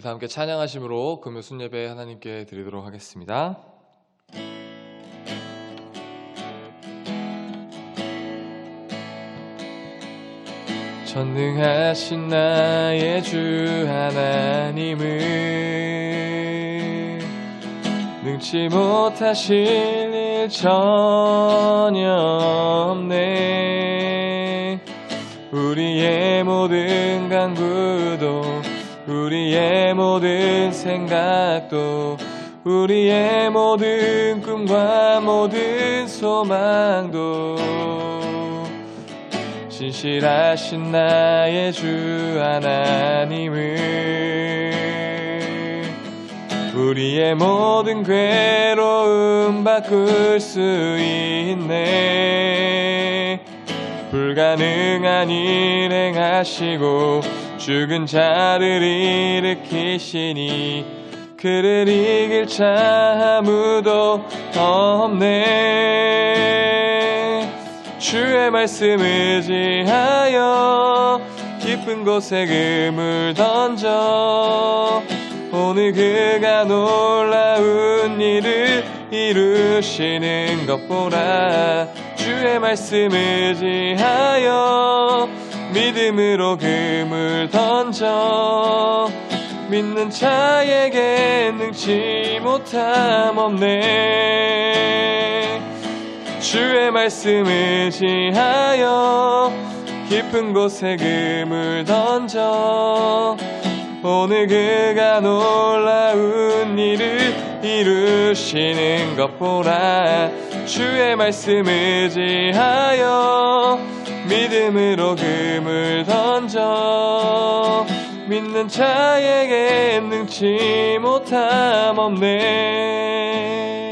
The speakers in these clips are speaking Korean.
우리 다 함께 찬양하심으로 금요 순예배 하나님께 드리도록 하겠습니다. 전능하신 나의 주 하나님을 능치 못하실 일 전혀 없네 우리의 모든 간구도 우리의 모든 생각도 우리의 모든 꿈과 모든 소망도 신실하신 나의 주 하나님을 우리의 모든 괴로움 바꿀 수 있네 불가능한 일 행 하시고 죽은 자를 일으키시니 그를 이길 자 아무도 없네. 주의 말씀 의지하여 깊은 곳에 금을 던져 오늘 그가 놀라운 일을 이루시는 것 보라 주의 말씀 의지하여 믿음으로 금을 던져 믿는 자에게 능치 못함 없네. 주의 말씀 의지하여 깊은 곳에 금을 던져 오늘 그가 놀라운 일을 이루시는 것 보라 주의 말씀 의지하여 믿음으로 금을 던져 믿는 자에게 능치 못함 없네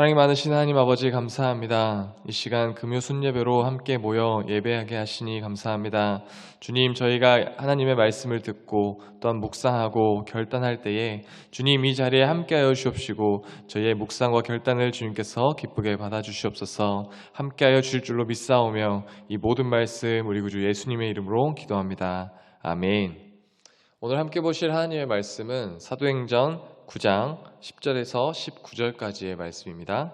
사랑이 많으신 하나님 아버지 감사합니다. 이 시간 금요 순예배로 함께 모여 예배하게 하시니 감사합니다. 주님 저희가 하나님의 말씀을 듣고 또한 묵상하고 결단할 때에 주님 이 자리에 함께하여 주옵시고 저희의 묵상과 결단을 주님께서 기쁘게 받아주시옵소서 함께하여 주실 줄로 믿사오며 이 모든 말씀 우리 구주 예수님의 이름으로 기도합니다. 아멘 오늘 함께 보실 하나님의 말씀은 사도행전 9장 10절에서 19절까지의 말씀입니다.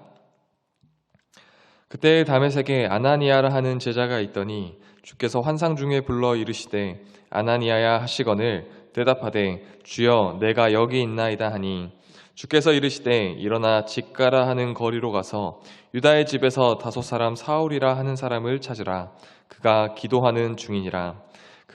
그때 다메섹에 아나니아라 하는 제자가 있더니 주께서 환상 중에 불러 이르시되 아나니아야 하시거늘 대답하되 주여 내가 여기 있나이다 하니. 주께서 이르시되 일어나 집가라 하는 거리로 가서 유다의 집에서 다섯 사람 사울이라 하는 사람을 찾으라. 그가 기도하는 중이니라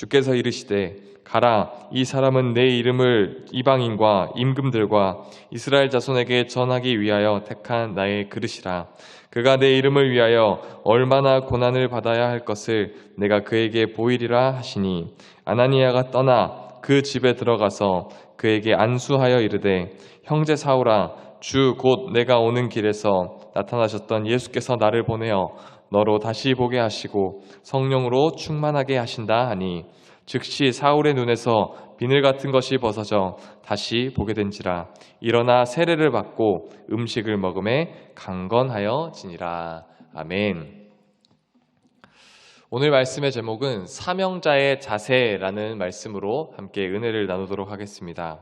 주께서 이르시되 가라 이 사람은 내 이름을 이방인과 임금들과 이스라엘 자손에게 전하기 위하여 택한 나의 그릇이라. 그가 내 이름을 위하여 얼마나 고난을 받아야 할 것을 내가 그에게 보이리라 하시니 아나니아가 떠나 그 집에 들어가서 그에게 안수하여 이르되 형제 사울아 주곧 내가 오는 길에서 나타나셨던 예수께서 나를 보내어 너로 다시 보게 하시고 성령으로 충만하게 하신다 하니 즉시 사울의 눈에서 비늘 같은 것이 벗어져 다시 보게 된지라 일어나 세례를 받고 음식을 먹음에 강건하여 지니라 아멘. 오늘 말씀의 제목은 사명자의 자세라는 말씀으로 함께 은혜를 나누도록 하겠습니다.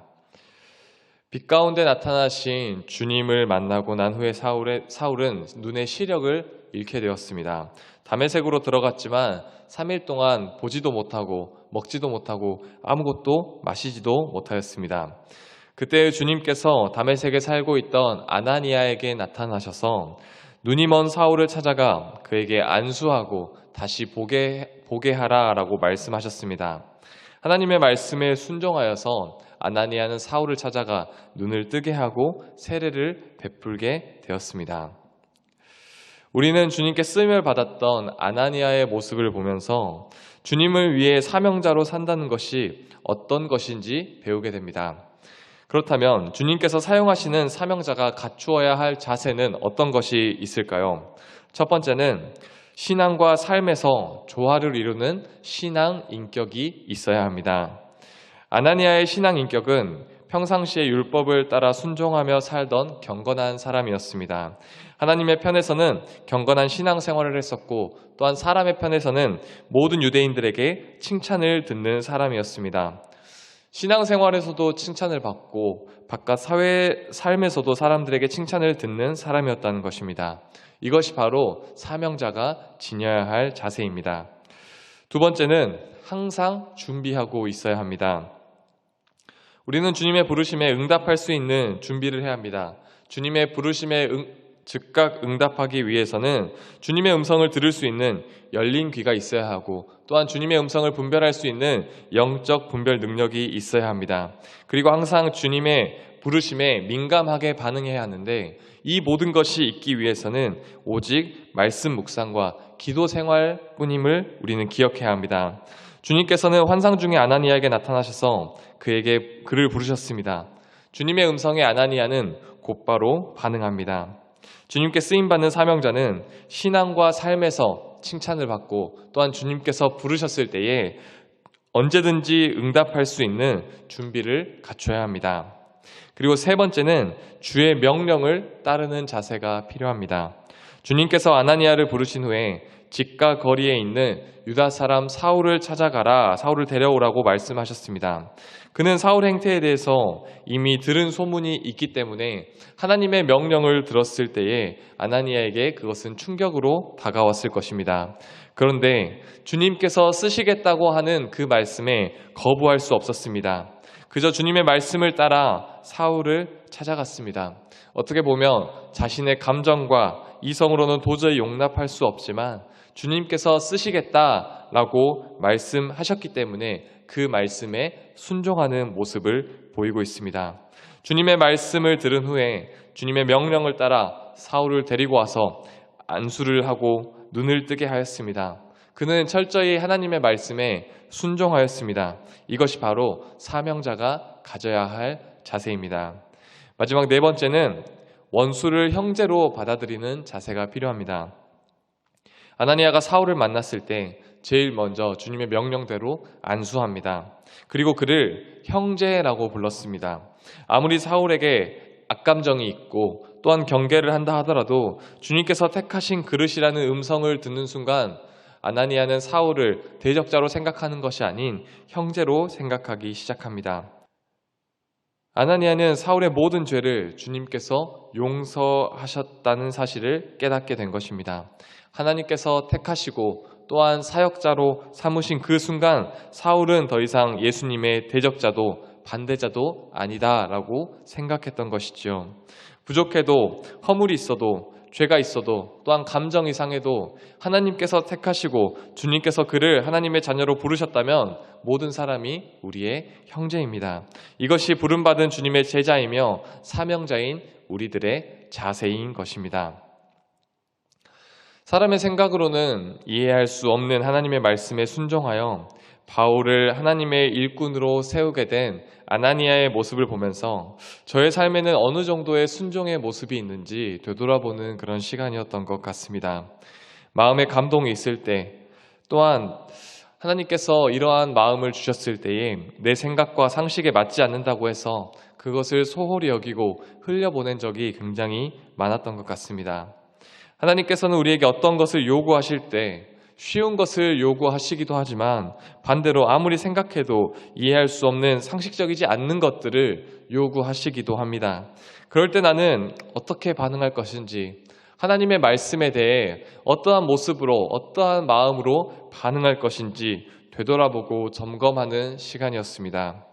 빛 가운데 나타나신 주님을 만나고 난 후에 사울의, 사울은 눈의 시력을 잃게 되었습니다. 담에색으로 들어갔지만 3일 동안 보지도 못하고 먹지도 못하고 아무것도 마시지도 못하였습니다. 그때 주님께서 담에색에 살고 있던 아나니아에게 나타나셔서 눈이 먼 사울을 찾아가 그에게 안수하고 다시 보게, 보게 하라 라고 말씀하셨습니다. 하나님의 말씀에 순종하여서 아나니아는 사울을 찾아가 눈을 뜨게 하고 세례를 베풀게 되었습니다. 우리는 주님께 쓰임을 받았던 아나니아의 모습을 보면서 주님을 위해 사명자로 산다는 것이 어떤 것인지 배우게 됩니다. 그렇다면 주님께서 사용하시는 사명자가 갖추어야 할 자세는 어떤 것이 있을까요? 첫 번째는 신앙과 삶에서 조화를 이루는 신앙 인격이 있어야 합니다. 아나니아의 신앙 인격은 평상시에 율법을 따라 순종하며 살던 경건한 사람이었습니다. 하나님의 편에서는 경건한 신앙 생활을 했었고 또한 사람의 편에서는 모든 유대인들에게 칭찬을 듣는 사람이었습니다. 신앙 생활에서도 칭찬을 받고 바깥 사회 삶에서도 사람들에게 칭찬을 듣는 사람이었다는 것입니다. 이것이 바로 사명자가 지녀야 할 자세입니다. 두 번째는 항상 준비하고 있어야 합니다. 우리는 주님의 부르심에 응답할 수 있는 준비를 해야 합니다. 주님의 부르심에 응, 즉각 응답하기 위해서는 주님의 음성을 들을 수 있는 열린 귀가 있어야 하고 또한 주님의 음성을 분별할 수 있는 영적 분별 능력이 있어야 합니다. 그리고 항상 주님의 부르심에 민감하게 반응해야 하는데 이 모든 것이 있기 위해서는 오직 말씀 묵상과 기도 생활뿐임을 우리는 기억해야 합니다. 주님께서는 환상 중에 아나니아에게 나타나셔서 그에게 그를 부르셨습니다. 주님의 음성에 아나니아는 곧바로 반응합니다. 주님께 쓰임받는 사명자는 신앙과 삶에서 칭찬을 받고 또한 주님께서 부르셨을 때에 언제든지 응답할 수 있는 준비를 갖춰야 합니다. 그리고 세 번째는 주의 명령을 따르는 자세가 필요합니다. 주님께서 아나니아를 부르신 후에 집과 거리에 있는 유다 사람 사울을 찾아가라 사울을 데려오라고 말씀하셨습니다. 그는 사울 행태에 대해서 이미 들은 소문이 있기 때문에 하나님의 명령을 들었을 때에 아나니아에게 그것은 충격으로 다가왔을 것입니다. 그런데 주님께서 쓰시겠다고 하는 그 말씀에 거부할 수 없었습니다. 그저 주님의 말씀을 따라 사울을 찾아갔습니다. 어떻게 보면 자신의 감정과 이성으로는 도저히 용납할 수 없지만 주님께서 쓰시겠다라고 말씀하셨기 때문에 그 말씀에 순종하는 모습을 보이고 있습니다. 주님의 말씀을 들은 후에 주님의 명령을 따라 사울을 데리고 와서 안수를 하고 눈을 뜨게 하였습니다. 그는 철저히 하나님의 말씀에 순종하였습니다. 이것이 바로 사명자가 가져야 할 자세입니다. 마지막 네 번째는 원수를 형제로 받아들이는 자세가 필요합니다. 아나니아가 사울을 만났을 때 제일 먼저 주님의 명령대로 안수합니다. 그리고 그를 형제라고 불렀습니다. 아무리 사울에게 악감정이 있고 또한 경계를 한다 하더라도 주님께서 택하신 그릇이라는 음성을 듣는 순간 아나니아는 사울을 대적자로 생각하는 것이 아닌 형제로 생각하기 시작합니다. 아나니아는 사울의 모든 죄를 주님께서 용서하셨다는 사실을 깨닫게 된 것입니다. 하나님께서 택하시고 또한 사역자로 삼으신 그 순간 사울은 더 이상 예수님의 대적자도 반대자도 아니다라고 생각했던 것이지요. 부족해도 허물이 있어도 죄가 있어도 또한 감정이 상해도 하나님께서 택하시고 주님께서 그를 하나님의 자녀로 부르셨다면 모든 사람이 우리의 형제입니다. 이것이 부름받은 주님의 제자이며 사명자인 우리들의 자세인 것입니다. 사람의 생각으로는 이해할 수 없는 하나님의 말씀에 순종하여 바울을 하나님의 일꾼으로 세우게 된 아나니아의 모습을 보면서 저의 삶에는 어느 정도의 순종의 모습이 있는지 되돌아보는 그런 시간이었던 것 같습니다. 마음에 감동이 있을 때 또한 하나님께서 이러한 마음을 주셨을 때에 내 생각과 상식에 맞지 않는다고 해서 그것을 소홀히 여기고 흘려보낸 적이 굉장히 많았던 것 같습니다. 하나님께서는 우리에게 어떤 것을 요구하실 때 쉬운 것을 요구하시기도 하지만 반대로 아무리 생각해도 이해할 수 없는 상식적이지 않는 것들을 요구하시기도 합니다. 그럴 때 나는 어떻게 반응할 것인지 하나님의 말씀에 대해 어떠한 모습으로 어떠한 마음으로 반응할 것인지 되돌아보고 점검하는 시간이었습니다.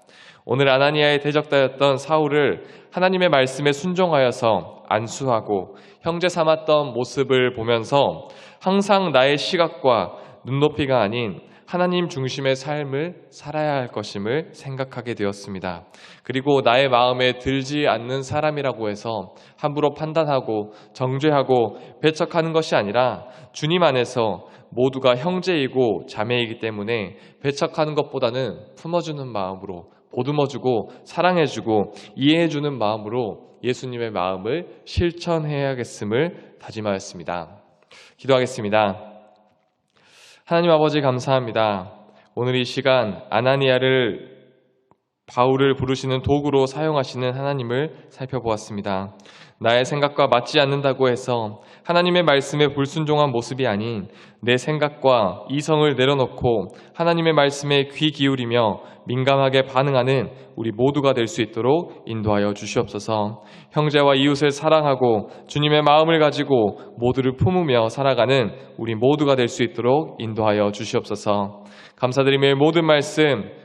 오늘 아나니아의 대적자였던 사울을 하나님의 말씀에 순종하여서 안수하고 형제 삼았던 모습을 보면서 항상 나의 시각과 눈높이가 아닌 하나님 중심의 삶을 살아야 할 것임을 생각하게 되었습니다. 그리고 나의 마음에 들지 않는 사람이라고 해서 함부로 판단하고 정죄하고 배척하는 것이 아니라 주님 안에서 모두가 형제이고 자매이기 때문에 배척하는 것보다는 품어주는 마음으로 보듬어주고 사랑해주고 이해해주는 마음으로 예수님의 마음을 실천해야겠음을 다짐하였습니다. 기도하겠습니다. 하나님 아버지 감사합니다. 오늘 이 시간 아나니아를 바울을 부르시는 도구로 사용하시는 하나님을 살펴보았습니다. 나의 생각과 맞지 않는다고 해서 하나님의 말씀에 불순종한 모습이 아닌 내 생각과 이성을 내려놓고 하나님의 말씀에 귀 기울이며 민감하게 반응하는 우리 모두가 될 수 있도록 인도하여 주시옵소서. 형제와 이웃을 사랑하고 주님의 마음을 가지고 모두를 품으며 살아가는 우리 모두가 될 수 있도록 인도하여 주시옵소서. 감사드리며 모든 말씀